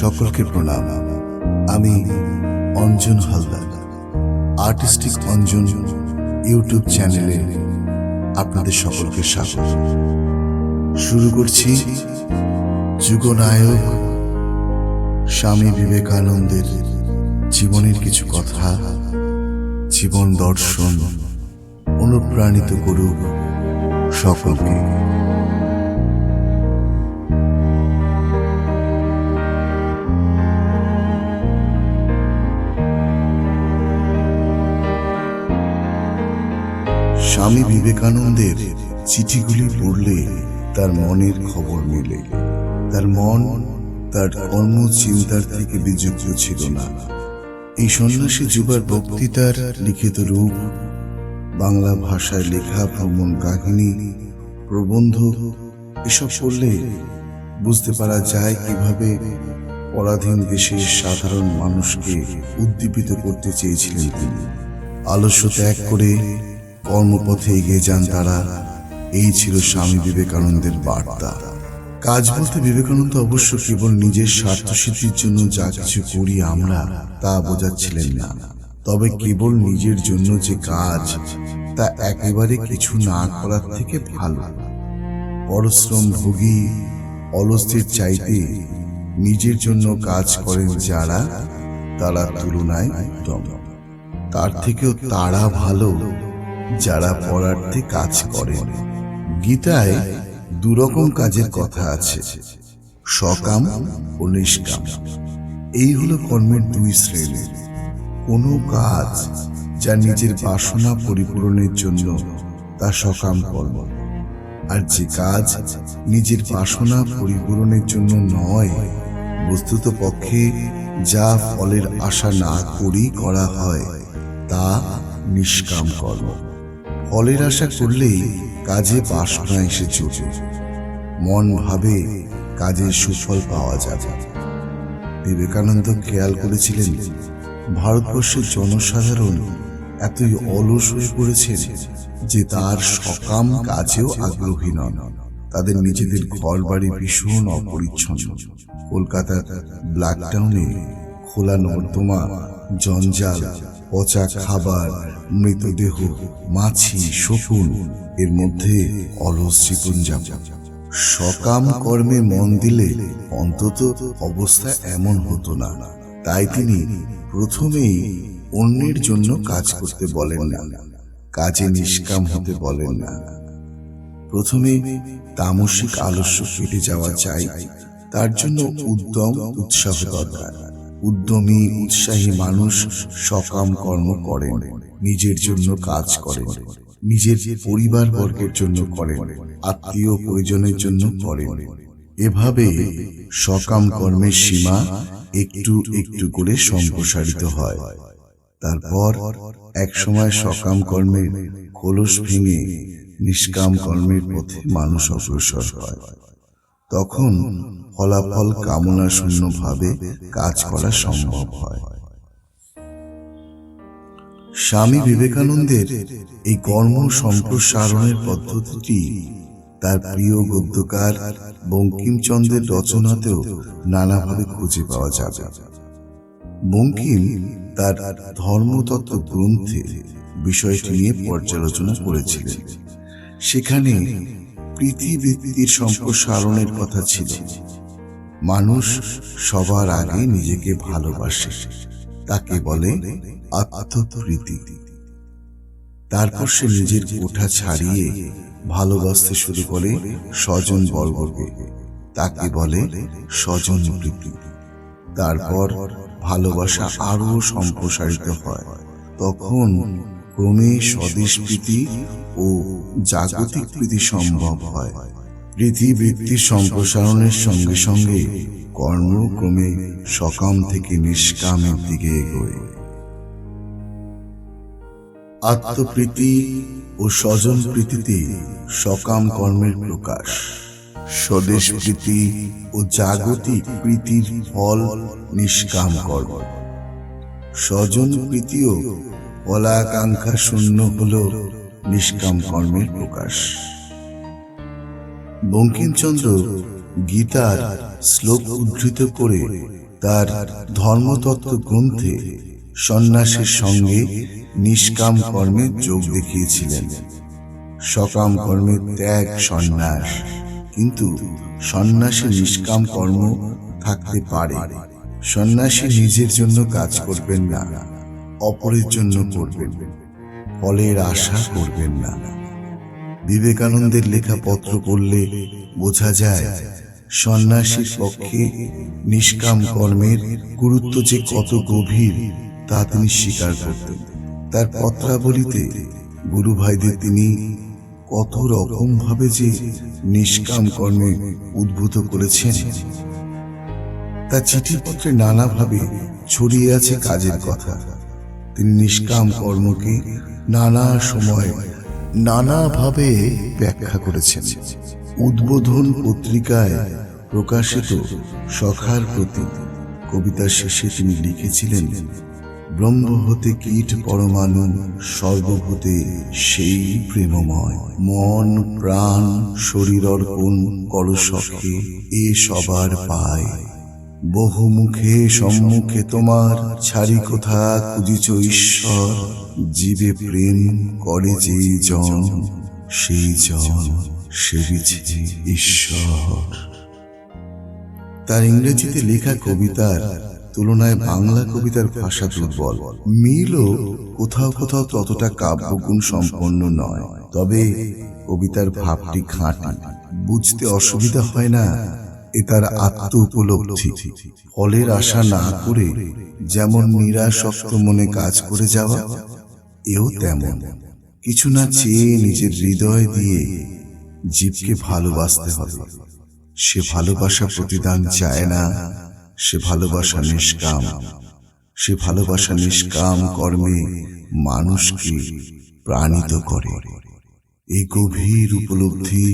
সকলকে প্রণাম। আমি অঞ্জন হালদার, আর্টিস্টিক অঞ্জন ইউটিউব চ্যানেলে আপনাদের সকলকে স্বাগত। শুরু করছি যুগনায়ক স্বামী বিবেকানন্দের জীবনের কিছু কথা, জীবন দর্শন, অনুপ্রাণিত করুক সকলকে। স্বামী বিবেকানন্দের চিঠিগুলি পড়লে তার মনের খবর মেলে। তার মন তার কর্ম চিন্তার থেকে বিযুক্ত ছিল না। এই সন্ন্যাসী যুবার বক্তৃতার লিখিত রূপ, বাংলা ভাষায় লেখা ভ্রমণ কাহিনী, প্রবন্ধ, এসব পড়লে বুঝতে পারা যায় কীভাবে পরাধীন দেশের সাধারণ মানুষকে উদ্দীপিত করতে চেয়েছিলেন তিনি। আলস্য ত্যাগ করে কর্মপথে এগিয়ে যান তারা। এই ছিল স্বামী বিবেকানন্দের বার্তা। কাজ বলতে বিবেকানন্দ অবশ্য কেবল নিজের স্বার্থ সিদ্ধির জন্য যা কিছু করি আমরা তা বোঝাচ্ছিলেন না। তবে কেবল নিজের জন্য যে কাজ, তা একেবারে কিছু না করার থেকে ভালো। পরশ্রম ভোগী, অলসদের চাইতে নিজের জন্য কাজ করেন যারা, তারা তুলনায় উত্তম তার থেকেও তারা ভালো। যারা পরার্থে কাজ করেন। গীতায় দুরকম কাজের কথা আছে। সকাম ও নিষ্কাম। এই হলো কর্মের দুই শ্রেণি। কোনো কাজ যা নিজের বাসনা পরিপূরণের জন্য তা সকাম কর্ম। আর যে কাজ নিজের বাসনা পরিপূরণের জন্য নয়, বস্তুত পক্ষে যা ফলের আশা না করি করা হয়, তা নিষ্কাম কর্ম। ফলের আশা করলেই কাজে বাসনা এসে জোটে মন ভাবে কাজের সুফল পাওয়া যাবে। বিবেকানন্দ খেয়াল করেছিলেন, ভারতবর্ষের জনসাধারণ এতই অলস হয়ে পড়েছেন যে তার সকাম কাজেও আগ্রহী নন। তাদের নিজেদের ঘর বাড়ি ভীষণ অপরিচ্ছন্ন। কলকাতার ব্ল্যাক টাউনে খোলা নর্দমা, জঞ্জাল পচা খাবার, মৃতদেহ, মাছি, শকুন, এর মধ্যে অলস জীবনযাপন। সকাম কর্মে মন দিলে অন্তত অবস্থা এমন হতো না। তাই তিনি প্রথমেই অন্যের জন্য কাজ করতে বলেন না, কাজে নিষ্কাম হতে বলেন না। প্রথমে তামসিক আলস্য কেটে যাওয়া চাই, তার জন্য উদ্যম, উৎসাহ দরকার। উদ্যমী, উৎসাহী মানুষ সকাম কর্ম করেন নিজের জন্য কাজ করেন নিজের পরিবার বর্গের জন্য করেন আত্মীয় পরিজনের জন্য করেন এভাবে সকাম কর্মের সীমা একটু একটু করে সম্প্রসারিত হয়। তারপর এক সময় সকাম কর্মের কলস ভেঙে নিষ্কাম কর্মের পথে মানুষ অগ্রসর হয়। তখন ফলাফল কামনা শূন্যভাবে কাজ করা সম্ভব হয়। স্বামী বিবেকানন্দের এই কর্ম সম্প্রসারণের পদ্ধতিটি তার প্রিয় গদ্যকার বঙ্কিমচন্দ্রের রচনাতেও নানাভাবে খুঁজে পাওয়া যাবে। বঙ্কিম তার ধর্মতত্ত্ব গ্রন্থে বিষয়টি নিয়ে পর্যালোচনা করেছিলেন। সেখানে পৃথিবীর সম্প্রসারণের কথা ছিল। মানুষ সবার আগে নিজেকে ভালোবাসে, তাকে বলে আত্মপ্রীতি। তারপর সে নিজের কোঠা ছাড়িয়ে ভালোবাসতে শুরু করে স্বজন বর্গকে, তাকে বলে স্বজন প্রীতি। তারপর ভালোবাসা আরও সম্প্রসারিত হয়। তখন ক্রমে স্বদেশ প্রীতি ও জাগতিক প্রীতি সম্ভব হয়। পৃথিবীর সম্প্রসারণের সঙ্গে সঙ্গে কর্মক্রমে সকাম থেকে নিষ্কামের দিকে এগোয়। আত্মপ্রীতি ও স্বজন প্রীতিতে সকাম কর্মের প্রকাশ। স্বদেশ প্রীতি ও জাগতিক প্রীতির ফল নিষ্কাম কর্ম। স্বজন প্রীতিও ফলাকাঙ্ক্ষা শূন্য হল নিষ্কাম কর্মের প্রকাশ। বঙ্কিমচন্দ্র গীতার শ্লোক উদ্ধৃত করে তার ধর্মতত্ত্ব গ্রন্থে সন্ন্যাসের সঙ্গে নিষ্কাম কর্মে যোগ দেখিয়েছিলেন। সকাম কর্মের ত্যাগ সন্ন্যাস, কিন্তু সন্ন্যাসী নিষ্কাম কর্ম থাকতে পারে। সন্ন্যাসী নিজের জন্য কাজ করবেন না, অপরের জন্য করবেন, ফলের আশা করবেন না। বিবেকানন্দের লেখা পত্র পড়লে বোঝা যায় সন্ন্যাসীর পক্ষে নিষ্কাম কর্মের গুরুত্ব যে কত গভীর, তা তিনি স্বীকার করতেন। তার পত্রাবলিতে গুরু ভাইদের তিনি কত রকম ভাবে যে নিষ্কাম কর্মে উদ্ভূত করেছেন। তার চিঠিপত্রে নানাভাবে ছড়িয়ে আছে কাজের কথা। তিনি নিষ্কাম কর্মকে নানা সময় নানাভাবে ব্যাখ্যা করেছেন। উদ্বোধন পত্রিকায় প্রকাশিত সখার প্রতি কবিতার শেষে তিনি লিখেছিলেন, ব্রহ্ম হতে কীট পরমাণু সর্বভূতে সেই প্রেমময়। মন, প্রাণ, শরীর, অর্পণ করসখে এ সবার পায়। বহুমুখে সম্মুখে তোমার ছাড়ি কোথা খুঁজিছ, ঈশ্বর? জীবে প্রেম করে যে জন, সেই জন সেবিছে ঈশ্বর। তার ইংরেজিতে লেখা কবিতার তুলনায় বাংলা কবিতার ভাষা দুর্বল। মিলও কোথাও কোথাও ততটা কাব্যগুণ সম্পন্ন নয়, তবে কবিতার ভাবটি খাঁটি। বুঝতে অসুবিধা হয় না এ তার আত্ম উপলব্ধি ফলের আশা না করে যেমন নিরাসক্ত মনে কাজ করে যাওয়া, এও তেমন। কিছু না চেয়ে নিজের হৃদয় দিয়ে জীবকে ভালোবাসতে হবে। সে ভালোবাসা প্রতিদান চায় না, সে ভালোবাসা নিষ্কাম। সে ভালোবাসা নিষ্কাম কর্মে মানুষকে প্রাণিত করে। এই গভীর উপলব্ধি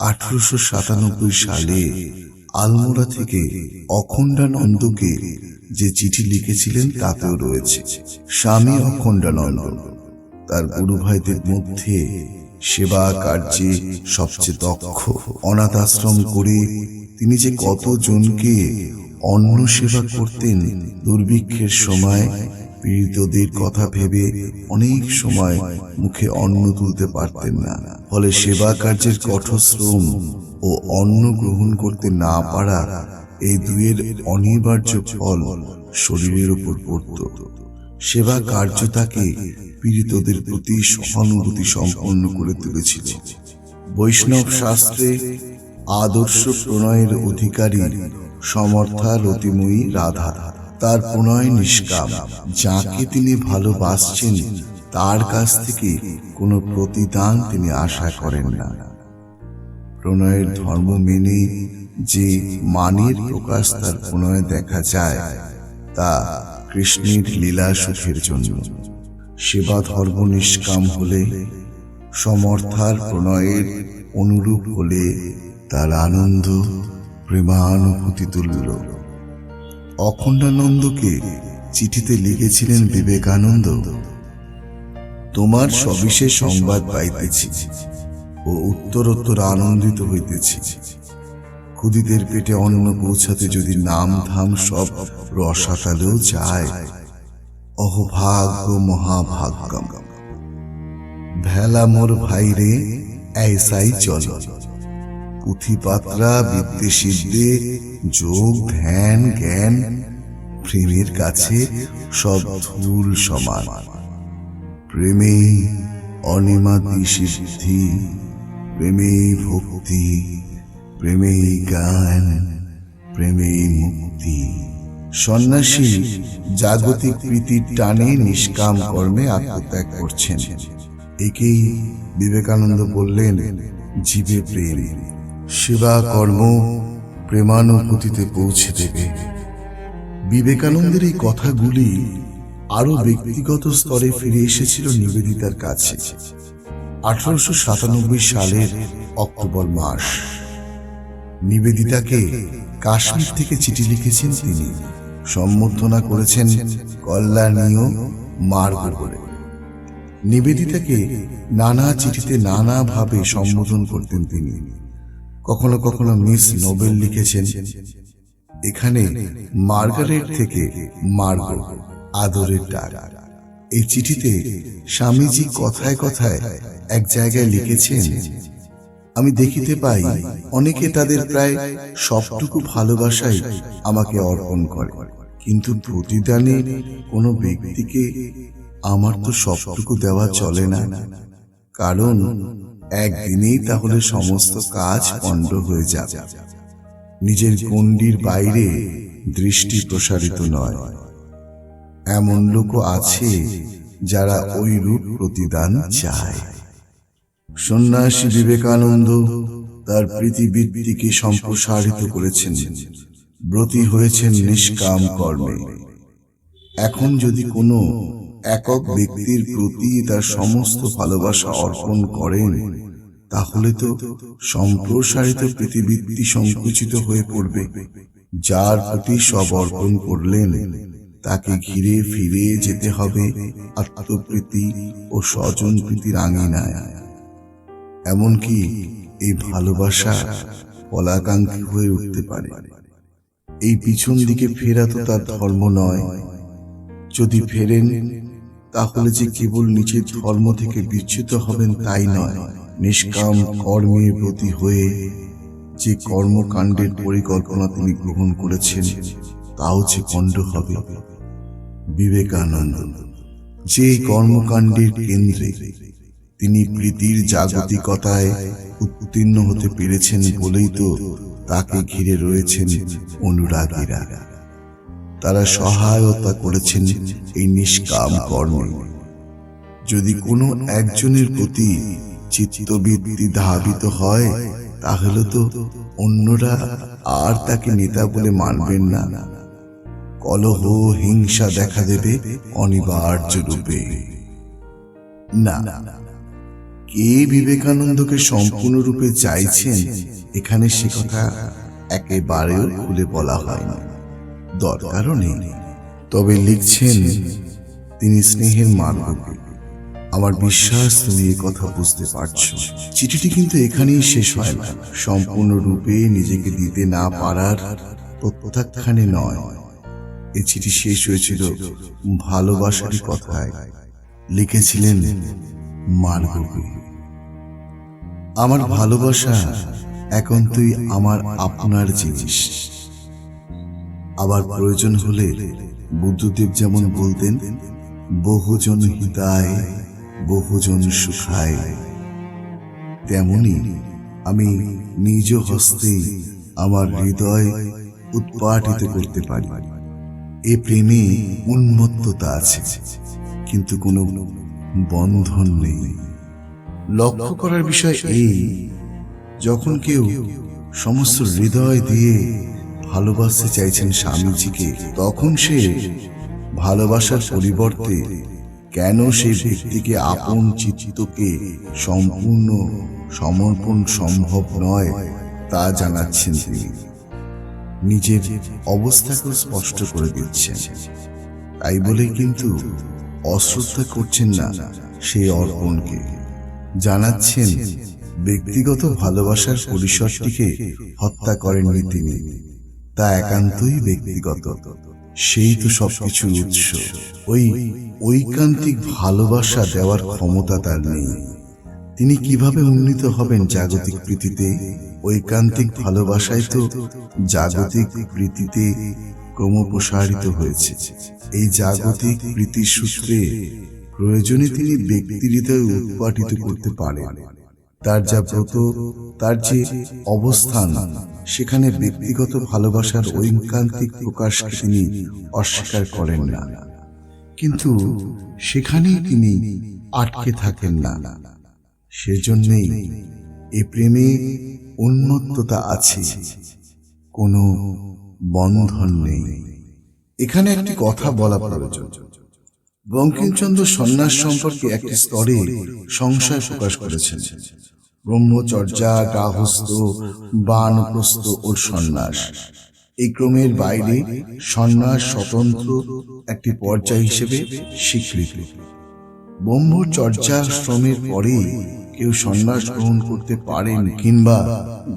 আঠারোশো সাতানব্বই সালে আলমোড়া থেকে অখণ্ডানন্দকে যে চিঠি লিখেছিলেন তাতেও রয়েছে, স্বামী অখণ্ডানন্দ। তার গুরু ভাইদের মধ্যে সেবা কার্যে সবচেয়ে দক্ষ। অনাথ আশ্রম করে তিনি যে কতজনকে অন্ন সেবা করতেন দুর্ভিক্ষের সময় পীড়িতদের কথা ভেবে অনেক সময় মুখে অন্ন তুলতে পারতেন না। ফলে সেবা কার্যের কঠোর শ্রম ও অন্ন গ্রহণ করতে না পারা এই দুয়ের অনিবার্য ফল শরীরের উপর পড়ত। সেবা কার্য তাকে পীড়িতদের প্রতি সহানুভূতি সম্পন্ন করে তুলেছিল। বৈষ্ণব শাস্ত্রে আদর্শ প্রণয়ের অধিকারী সমর্থা রতিময়ী রাধা। তার প্রণয় নিষ্কাম, যাকে তিনি ভালোবাসছেন, তার কাছ থেকে কোনো প্রতিদান তিনি আশা করেন না। প্রণয়ের ধর্ম মেনে যে মানের প্রকাশ তার প্রণয়ে দেখা যায়, তা কৃষ্ণের লীলা সুখের জন্য। সেবা ধর্ম নিষ্কাম হলে, সমর্থার প্রণয়ের অনুরূপ হলে তার আনন্দ প্রেমানুভূতি তুল্য। অখণ্ডানন্দকে চিঠিতে লিখেছিলেন বিবেকানন্দ, তোমার সবিশেষ সংবাদ পাইতেছি ও উত্তরোত্তর আনন্দিত হইতেছি। ক্ষুদিতের পেটে অন্ন পৌঁছাতে যদি নাম ধাম সব রসাতালেও যায়, অহভাগ্য মহাভাগ্যম। ভেলা মোর ভাইরে ऐसाই চল। পুঁথিপাত্রা বিদ্যে সিদ্ধে যোগ, ধ্যান, জ্ঞান, প্রেমের কাছে সব ধূল সমান। প্রেমেই অনিমাতি সিদ্ধি প্রেমেই ভক্তি প্রেমেই জ্ঞান প্রেমেই মুক্তি। সন্ন্যাসী জাগতিক প্রীতির টানে নিষ্কাম কর্মে আত্মত্যাগ করছেন। একেই বিবেকানন্দ বললেন, জীবে প্রেম। সেবা কর্ম প্রেমানুভূতিতে পৌঁছে দেবে। বিবেকানন্দের এই কথাগুলি আরও ব্যক্তিগত স্তরে ফিরে এসেছিল নিবেদিতার কাছে। আঠারোশো সাতানব্বই সালের অক্টোবর মাস। নিবেদিতাকে কাশ্মীর থেকে চিঠি লিখেছেন তিনি। সম্বর্ধনা করেছেন কল্যাণীয় মার্গ বলে। নিবেদিতাকে নানা চিঠিতে নানাভাবে সম্বোধন করতেন তিনি। কখনো কখনো মিস নোবেল লিখেছেন। এখানে মার্গারেট থেকে মার্গো, আদরের ডাক। এই চিঠিতে স্বামীজি কথায় কথায় এক জায়গায় লিখেছেন, আমি দেখিতে পাই অনেকে তাদের প্রায় সবটুকু ভালোবাসাই আমাকে অর্পণ করে। কিন্তু প্রতিদানে কোনো ব্যক্তিকে আমার তো সবটুকু দেওয়া চলে না। কারণ একদিনেই তাহলে সমস্ত কাজ পণ্ড হয়ে যাবে। নিজের গণ্ডির বাইরে দৃষ্টি প্রসারিত নয়। এমন লোকও আছে যারা ওই রূপ প্রতিদান চায়। সন্ন্যাসী বিবেকানন্দ তার পৃথিবীকে সম্প্রসারিত করেছেন। ব্রতী হয়েছেন নিষ্কাম কর্মে। এখন যদি কোনো একক ব্যক্তির প্রতি তার সমস্ত ভালোবাসা অর্পণ করেন, তাহলে তো সম্প্রসারিত পৃথিবীটি সংকুচিত হয়ে পড়বে। যার প্রতি সব অর্পণ করলেন, তাকে ঘিরে ফিরে যেতে হবে আত্মপ্রীতি ও স্বজন প্রীতির আঙিনায়। এমনকি এই ভালোবাসা ফলাকাঙ্ক্ষী হয়ে উঠতে পারে। এই পিছন দিকে ফেরা তো তার ধর্ম নয়। যদি ফেরেন তাহলে যে কেবল নিজের ধর্ম থেকে বিচ্যুত হবেন তাই নয়। নিষ্কাম কর্মে ব্রতী হয়ে যে কর্মকাণ্ডের পরিকল্পনা তিনি গ্রহণ করেছেন, তাও যে পণ্ড হবে। বিবেকানন্দ, যে কর্মকাণ্ডের কেন্দ্রে তিনি প্রীতির জাগতিকতায় উত্তীর্ণ হতে পেরেছেন বলেই তো তাকে ঘিরে রয়েছেন অনুরাগীরা। তারা সহায়তা করেছেন এই নিষ্কাম কর্মে। যদি কোনো একজনের প্রতি চিত্তবৃত্তি ধাবিত হয়, তাহলে তো অন্যরা আর তাকে নেতা বলে মানবেন না। কলহ হিংসা দেখা দেবে অনিবার্য রূপে। না, কে বিবেকানন্দকে সম্পূর্ণরূপে চাইছেন, এখানে সে কথা একেবারেও খুলে বলা হয়নি। দরকারও নেই। তবে লিখছেন, তিনি স্নেহের মানবকে আমার বিশ্বাস তুমি এই কথা বুঝতে পারছ। চিঠিটি কিন্তু এখানেই শেষ হয় না। সম্পূর্ণরূপে নিজেকে দিতে না পারার প্রত্যাখ্যানে নয়। এই চিঠি শেষ হয়েছিল ভালোবাসার কথায়। লিখেছিলেন মানবকে আমার ভালোবাসা এখন তুই আমার আপনার জিনিস। আবার প্রয়োজন হলে বুদ্ধদেব যেমন বলতেন, বহুজন হিতায়, বহুজন সুখায়। তেমনি আমি নিজ হস্তেই আমার হৃদয় উৎপাটিত করতে পারি। এ প্রেমে উন্মত্ততা আছে, কিন্তু কোনো বন্ধন নেই। লক্ষ্য করার বিষয় এই, যখন কেউ সমস্ত হৃদয় দিয়ে ভালোবাসতে চাইছেন স্বামীজিকে, তখন সে ভালোবাসার পরিবর্তে কেন সেই ব্যক্তিকে আপন চিত্তকে সম্পূর্ণ সমর্পণ সম্ভব নয় তা জানাচ্ছেন তিনি। নিজের অবস্থাকে স্পষ্ট করে দিচ্ছেন। তাই বলে কিন্তু অশ্রদ্ধা করছেন না সেই অর্পণকে। জানাচ্ছেন, ব্যক্তিগত ভালোবাসার পরিসরটিকে হত্যা করেননি তিনি। তা একান্তই ব্যক্তিগত। সেই তো সবকিছুর উৎস। ওই ঐকান্তিক ভালোবাসা দেওয়ার ক্ষমতা তার নেই। তিনি কীভাবে উন্নীত হবেন জাগতিক প্রীতিতে? ঐকান্তিক ভালোবাসায় তো জাগতিক প্রীতিতে ক্রমপ্রসারিত হয়েছে। এই জাগতিক প্রীতির সূত্রে প্রয়োজনে তিনি ব্যক্তির হৃদয় উৎপাটিত করতে পারেন। তার যা ব্রত তার যে অবস্থান, সেখানে ব্যক্তিগত ভালোবাসার ঐকান্তিক প্রকাশকে তিনি অস্বীকার করেন না। কিন্তু সেখানেই তিনি আটকে থাকেন না। সেজন্যই এ প্রেমে উন্মত্ততা আছে। কোনো বন্ধন নেই। এখানে একটি কথা বলা প্রয়োজন। বঙ্কিমচন্দ্র সন্ন্যাস সম্পর্কে একটি স্তরে সংশয় প্রকাশ করেছেন। ব্রহ্মচর্যা গাহস্থ বানপ্রস্থ ও সন্ন্যাস। এই ক্রমের বাইরে সন্ন্যাস স্বতন্ত্র একটি পর্যায় হিসেবে স্বীকৃত। ব্রহ্মচর্যাশ্রমের পরে কেউ সন্ন্যাস গ্রহণ করতে পারেন কিংবা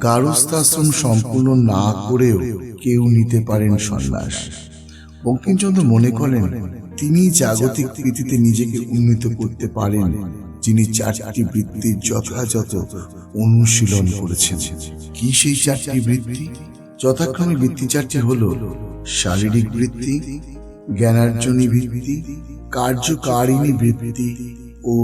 গারস্থাশ্রম সম্পূর্ণ না করেও কেউ নিতে পারেন সন্ন্যাস। বঙ্কিমচন্দ্র মনে করেন তিনি জাগতিক প্রীতিতে নিজেকে উন্নীত করতে পারেন, যিনি চারটি বৃত্তির যথাযথ অনুশীলন করেছেন। কি সেই চারটি বৃত্তি? যথাক্রমে বৃত্তি চারটি হল শারীরিক বৃত্তি, জ্ঞানার্জনী বৃত্তি, কার্যকারিণী বৃত্তি ও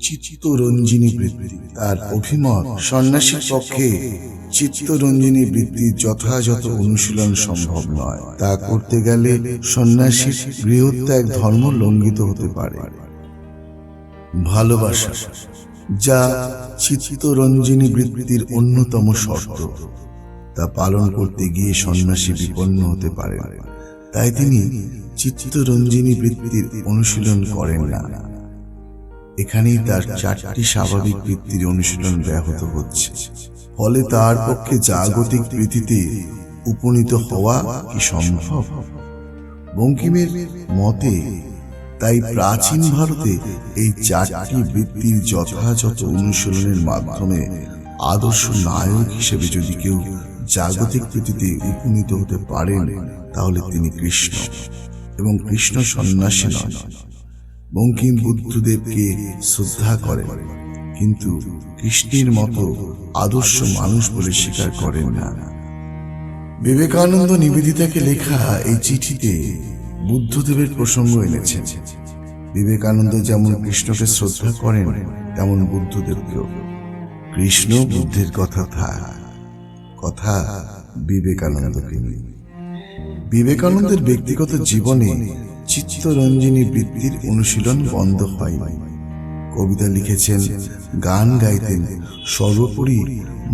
চিত্তরঞ্জিনী বৃত্তি। তার অভিমত সন্ন্যাসীর পক্ষে চিত্তরঞ্জিনী বৃত্তির যথাযথ অনুশীলন সম্ভব নয়। তা করতে গেলে সন্ন্যাসীর গৃহত্যাগ ধর্ম লঙ্ঘিত হতে পারে। ভালোবাসা, যা চিত্তরঞ্জিনী বৃত্তির অন্যতম শর্ত। তা পালন করতে গিয়ে সন্ন্যাসী বিপন্ন হতে পারে তাই তিনি চিত্তরঞ্জিনী বৃত্তির অনুশীলন করেন না। এখানেই তার চারটি স্বাভাবিক বৃত্তির অনুশীলন ব্যাহত হচ্ছে। ফলে তার পক্ষে জাগতিক প্রীতিতে উপনীত হওয়া কি সম্ভব? বঙ্কিমের মতে, তাই প্রাচীন ভারতে এই চারটি বৃত্তির যথাযথ অনুশীলনের মাধ্যমে আদর্শ নায়ক হিসেবে যদি কেউ জাগতিক প্রীতিতে উপনীত হতে পারেন, তাহলে তিনি কৃষ্ণ। এবং কৃষ্ণ সন্ন্যাসী নয় বঙ্কিম বুদ্ধদেবকে শ্রদ্ধা করেন কিন্তু কৃষ্ণের মতো আদর্শ মানুষ বলে স্বীকার করেন না। বিবেকানন্দ নিবেদিতাকে লেখা এই চিঠিতে বুদ্ধদেবের প্রসঙ্গ এনেছেন। বিবেকানন্দ যেমন কৃষ্ণকে শ্রদ্ধা করেন, তেমন বুদ্ধদেবকেও। কৃষ্ণ বুদ্ধের কথা থাক কথা বিবেকানন্দকে নিয়ে। বিবেকানন্দের ব্যক্তিগত জীবনে চিত্তরঞ্জিনী বৃত্তির অনুশীলন বন্ধ হয়নি কবিতা লিখেছেন, গান গাইতেন, সর্বোপরি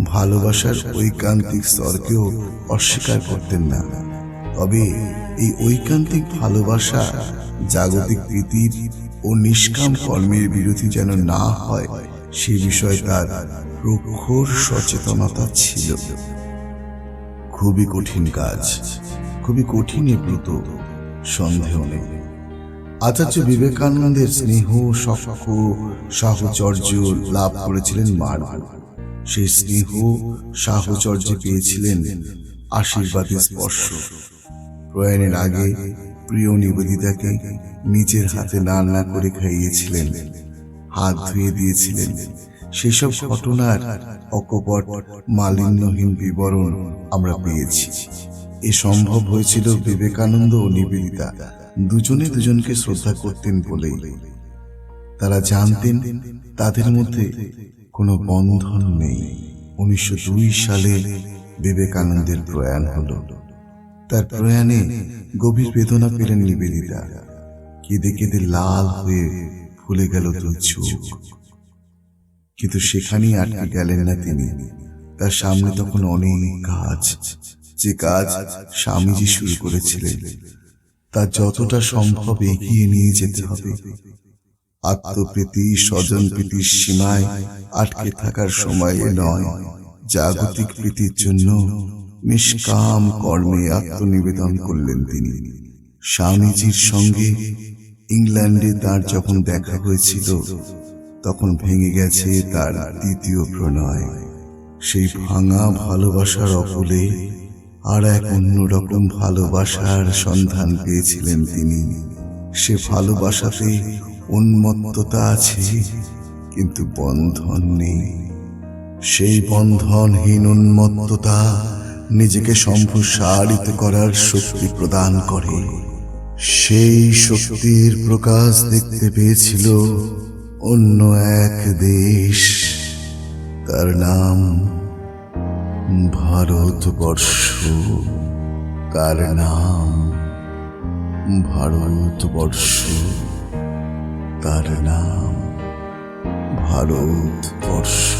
ভালোবাসার ঐকান্তিক স্তরকেও অস্বীকার করতেন না। তবে এই ঐকান্তিক ভালোবাসা জাগতিক প্রীতির ও নিষ্কাম কর্মের বিরোধী যেন না হয়, সে বিষয়ে তার প্রখর সচেতনতা ছিল। খুবই কঠিন কাজ, খুবই কঠিন এ ব্রত সন্দেহ নেই। আচার্য বিবেকানন্দের স্নেহ সখ সাহচর্য লাভ করেছিলেন মানব সেই স্নেহ সাহচর্য পেয়েছিলেন আশীর্বাদের স্পর্শ। প্রয়াণের আগে প্রিয় নিবেদিতাকে নিজের হাতে রান্না করে খাইয়েছিলেন। হাত ধুয়ে দিয়েছিলেন। সেসব ঘটনার অকপট মালিন্যহীন বিবরণ আমরা পেয়েছি। এ সম্ভব হয়েছিল বিবেকানন্দ ও নিবেদিতা দুজনে দুজনকে শ্রদ্ধা করতেন বলেই। তারা জানতেন তাদের মধ্যে কোনো বন্ধন নেই। উনিশশো দুই সালে বিবেকানন্দের প্রয়াণ হলো। তার প্রয়াণে গভীর বেদনা পেলেন নিবেদিতা। কেঁদে কেঁদে লাল হয়ে ফুলে গেল দুই চোখ। কিন্তু সেখানেই আটকে গেলেন না তিনি। তার সামনে তখন অনেক কাজ যে কাজ স্বামীজি শুরু করেছিলেন তা যতটা সম্ভব এগিয়ে নিয়ে যেতে হবে। আত্মপ্রীতি স্বজন প্রীতির সীমায় আটকে থাকার সময় নয়, জাগতিক প্রীতির জন্য নিষ্কাম কর্মে আত্মনিবেদন করলেন তিনি। স্বামীজির সঙ্গে ইংল্যান্ডে তার যখন দেখা হয়েছিল, তখন ভেঙে গেছে তার দ্বিতীয় প্রণয়। সেই ভাঙা ভালোবাসার অকুলে আর এক অন্যরকম ভালোবাসার সন্ধান পেয়েছিলেন তিনি। সে ভালোবাসাতে উন্মত্ততা আছে, কিন্তু বন্ধন নেই। সেই বন্ধনহীন উন্মত্ততা নিজেকে সম্প্রসারিত করার শক্তি প্রদান করে। সেই শক্তির প্রকাশ দেখতে পেয়েছিল অন্য এক দেশ। তার নাম ভারতবর্ষ তার নাম? ভারতবর্ষ তার নাম? ভারতবর্ষ।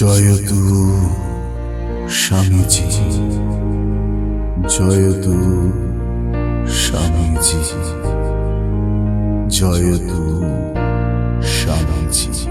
জয়তু স্বামীজি। জয়তু স্বামীজি। জয়তু স্বামীজি।